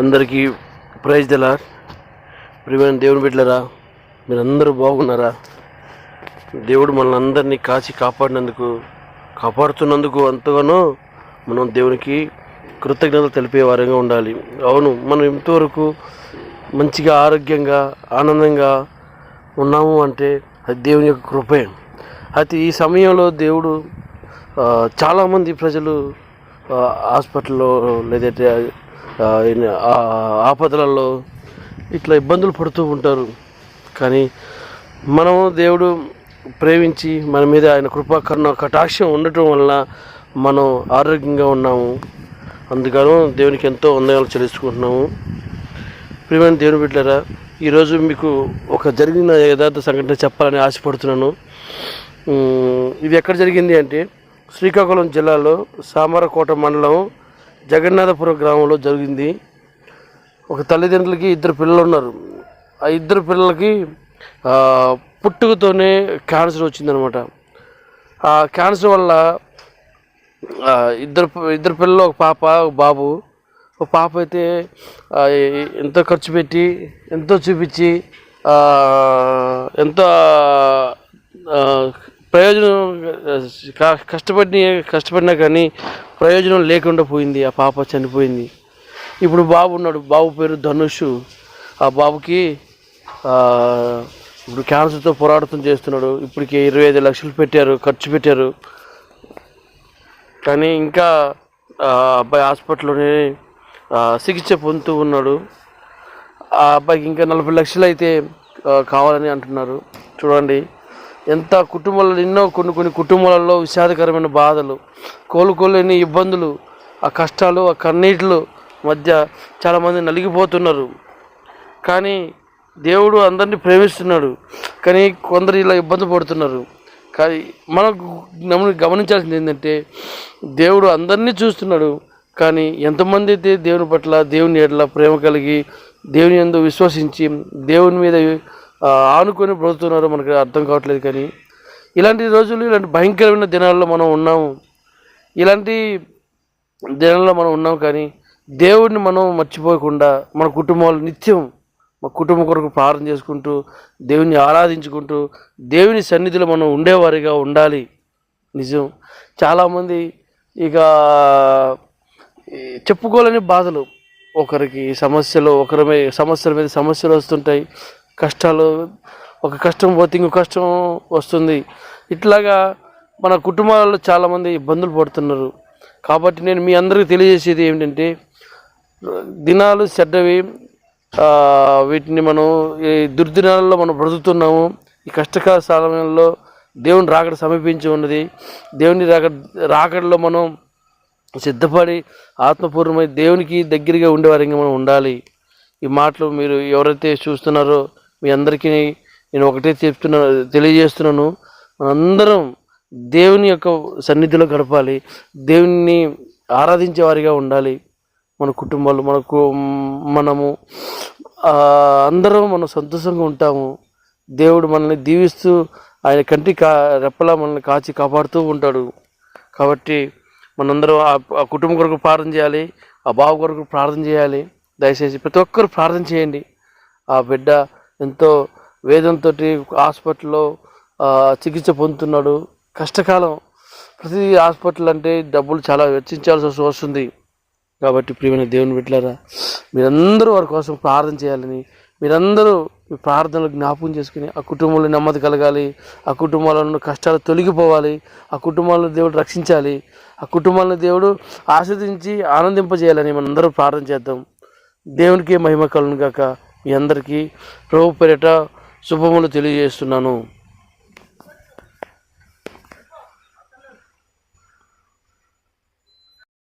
అందరికీ ప్రైజ్ దలా ప్రియమైన దేవుని బిడ్డలరా మీరందరూ బాగున్నారా? దేవుడు మనల్ని అందరినీ కాచి కాపాడినందుకు కాపాడుతున్నందుకు అంతగానో మనం దేవునికి కృతజ్ఞతలు తెలిపే వారంగా ఉండాలి. అవును మనం ఇంతవరకు మంచిగా ఆరోగ్యంగా ఆనందంగా ఉన్నాము అంటే అది దేవుని యొక్క కృపే. అయితే ఈ సమయంలో దేవుడు చాలామంది ప్రజలు హాస్పిటల్లో లేదంటే ఆపదలలో ఇట్లా ఇబ్బందులు పడుతూ ఉంటారు. కానీ మనము దేవుడు ప్రేమించి మన మీద ఆయన కృపాకరణ కటాక్షం ఉండటం వల్ల మనం ఆరోగ్యంగా ఉన్నాము. అందుకను దేవునికి ఎంతో వందనాలు చెల్లించుకుంటున్నాము. ప్రియమైన దేవుని బిడ్డారా ఈరోజు మీకు ఒక జరిగిన యథార్థ సంఘటన చెప్పాలని ఆశపడుతున్నాను. ఇది ఎక్కడ జరిగింది అంటే శ్రీకాకుళం జిల్లాలో సామరకోట మండలం జగన్నాథపురం గ్రామంలో జరిగింది. ఒక తల్లిదండ్రులకి ఇద్దరు పిల్లలు ఉన్నారు ఆ ఇద్దరు పిల్లలకి పుట్టుకతోనే క్యాన్సర్ వచ్చిందనమాట ఆ క్యాన్సర్ వల్ల ఇద్దరు ఇద్దరు పిల్లలు ఒక పాప ఒక బాబు. ఒక పాప అయితే ఎంతో ఖర్చు పెట్టి ఎంతో చూపించి ఎంతో ప్రయోజనం కష్టపడి కష్టపడినా కానీ ప్రయోజనం లేకుండా పోయింది. ఆ పాప చనిపోయింది. ఇప్పుడు బాబు ఉన్నాడు. బాబు పేరు ధనుష్. ఆ బాబుకి ఇప్పుడు క్యాన్సర్తో పోరాటం చేస్తున్నాడు. ఇప్పటికి ఇరవై ఐదు లక్షలు పెట్టారు ఖర్చు పెట్టారు. కానీ ఇంకా అబ్బాయి హాస్పిటల్లోనే చికిత్స పొందుతూ ఉన్నాడు. ఆ అబ్బాయికి ఇంకా నలభై లక్షలు అయితే కావాలని అంటున్నారు. చూడండి. ఎంత కుటుంబాలలో ఎన్నో కొన్ని కొన్ని కుటుంబాలలో విషాదకరమైన బాధలు కోలుకోలేని ఇబ్బందులు ఆ కష్టాలు ఆ కన్నీటిలు మధ్య చాలామంది నలిగిపోతున్నారు. కానీ దేవుడు అందరినీ ప్రేమిస్తున్నాడు. కానీ కొందరు ఇలా ఇబ్బంది పడుతున్నారు. కానీ మనకు మనం గమనించాల్సింది ఏంటంటే దేవుడు అందరినీ చూస్తున్నాడు. కానీ ఎంతమంది అయితే దేవుని పట్ల దేవుని ఎడల ప్రేమ కలిగి దేవుని ఎందు విశ్వసించి దేవుని మీద ఆనుకొని బ్రతుకుతున్నారో మనకి అర్థం కావట్లేదు కానీ ఇలాంటి రోజులు ఇలాంటి భయంకరమైన దినాల్లో మనం ఉన్నాము. ఇలాంటి దినాల్లో మనం ఉన్నాం కానీ దేవుడిని మనం మర్చిపోకుండా మన కుటుంబాలు నిత్యం మా కుటుంబం కొరకు ప్రార్థన చేసుకుంటూ దేవుని ఆరాధించుకుంటూ దేవుని సన్నిధిలో మనం ఉండేవారిగా ఉండాలి. నిజం. చాలామంది ఇక చెప్పుకోలేని బాధలు. ఒకరికి సమస్యలు ఒకరి మీద సమస్యల మీద సమస్యలు వస్తుంటాయి. కష్టాలు ఒక కష్టం పోతే ఇంకో కష్టం వస్తుంది. ఇట్లాగా మన కుటుంబాలలో చాలామంది ఇబ్బందులు పడుతున్నారు. కాబట్టి నేను మీ అందరికీ తెలియజేసేది ఏమిటంటే దినాలు చెడ్డవి వీటిని మనం ఈ దుర్దినాలలో మనం బ్రతుకుతున్నాము. ఈ కష్టకాల సమయంలో దేవుని రాకడ సమీపించి ఉన్నది. దేవుని రాక రాకడలో మనం సిద్ధపడి ఆత్మపూర్వమై దేవునికి దగ్గరగా ఉండేవారిగా మనం ఉండాలి. ఈ మాటలు మీరు ఎవరైతే చూస్తున్నారో మీ అందరికీ నేను ఒకటే చెప్తున్నా తెలియజేస్తున్నాను. మనందరం దేవుని యొక్క సన్నిధిలో గడపాలి. దేవుని ఆరాధించే వారిగా ఉండాలి. మన కుటుంబాలు మనకు మనము అందరం మనం సంతోషంగా ఉంటాము. దేవుడు మనల్ని దీవిస్తూ ఆయన కంటి కా రెప్పలా మనల్ని కాచి కాపాడుతూ ఉంటాడు. కాబట్టి మనందరం ఆ కుటుంబం కొరకు ప్రార్థన చేయాలి. ఆ బావ కొరకు ప్రార్థన చేయాలి. దయచేసి ప్రతి ఒక్కరు ప్రార్థన చేయండి. ఆ బిడ్డ ఎంతో వేదంతో హాస్పిటల్లో చికిత్స పొందుతున్నాడు. కష్టకాలం. ప్రతి హాస్పిటల్ అంటే డబ్బులు చాలా వెచ్చించాల్సి వస్తుంది. కాబట్టి ప్రియమైన దేవుని బిడ్డలారా మీరందరూ వారి కోసం ప్రార్థన చేయాలని మీరందరూ మీ ప్రార్థనలు జ్ఞాపకం చేసుకుని ఆ కుటుంబంలో నెమ్మది కలగాలి ఆ కుటుంబాలలో ఉన్న కష్టాలు తొలగిపోవాలి ఆ కుటుంబాలను దేవుడు రక్షించాలి ఆ కుటుంబాలను దేవుడు ఆస్వాదించి ఆనందింపజేయాలని మనందరూ ప్రార్థన చేద్దాం. దేవునికి మహిమ కలను గాక మీ అందరికీ ప్రభు పేరిట శుభములు తెలియజేస్తున్నాను.